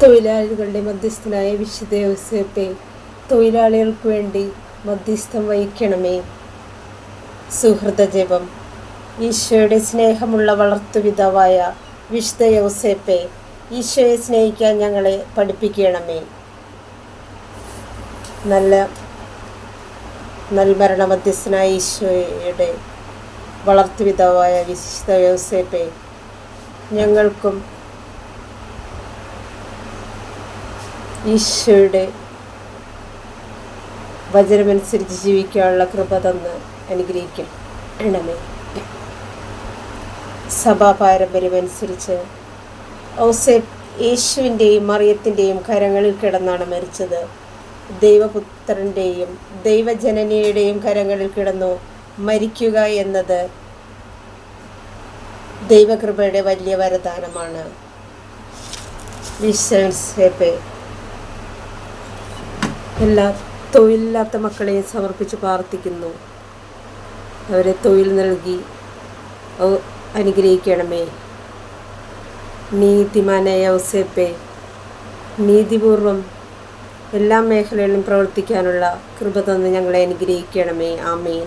തൊഴിലാളികളുടെ മധ്യസ്ഥനായ വിശുദ്ധ യോസേപ്പെ തൊഴിലാളികൾക്ക് വേണ്ടി മധ്യസ്ഥം വഹിക്കണമേ. സുഹൃത ജപം. ഈശോയുടെ സ്നേഹമുള്ള വളർത്തുപിതാവായ വിശുദ്ധ യോസേപ്പെ ഈശോയെ സ്നേഹിക്കാൻ ഞങ്ങളെ പഠിപ്പിക്കണമേ. നല്ല നൽമരണ മധ്യസ്ഥനായ ഈശോയുടെ വളർത്തുപിതാവായ വിശുദ്ധ യോസേപ്പെ ഞങ്ങൾക്കും ഈശോയുടെ വചനമനുസരിച്ച് ജീവിക്കാനുള്ള കൃപ തന്ന് അനുഗ്രഹിക്കണമേ സഭാ പാരമ്പര്യമനുസരിച്ച് ഔസേപ്പ് യേശുവിന്റെയും മറിയത്തിന്റെയും കരങ്ങളിൽ കിടന്നാണ് മരിച്ചത്. ദൈവപുത്രന്റെയും ദൈവജനനിയുടെയും കരങ്ങളിൽ കിടന്നു മരിക്കുക എന്നത് ദൈവകൃപയുടെ വലിയ വരദാനമാണ്. വിശ്വസേപ്പെ എല്ലാ തൊഴിലില്ലാത്ത മക്കളെയും സമർപ്പിച്ച് പ്രാർത്ഥിക്കുന്നു. അവരെ തൊഴിൽ നൽകി അനുഗ്രഹിക്കണമേ. നീതിമാനായ ഔസേപ്പെ നീതിപൂർവം എല്ലാ മേഖലകളിലും പ്രവർത്തിക്കാനുള്ള കൃപ തന്ന് ഞങ്ങളെ അനുഗ്രഹിക്കണമേ. ആമേൻ.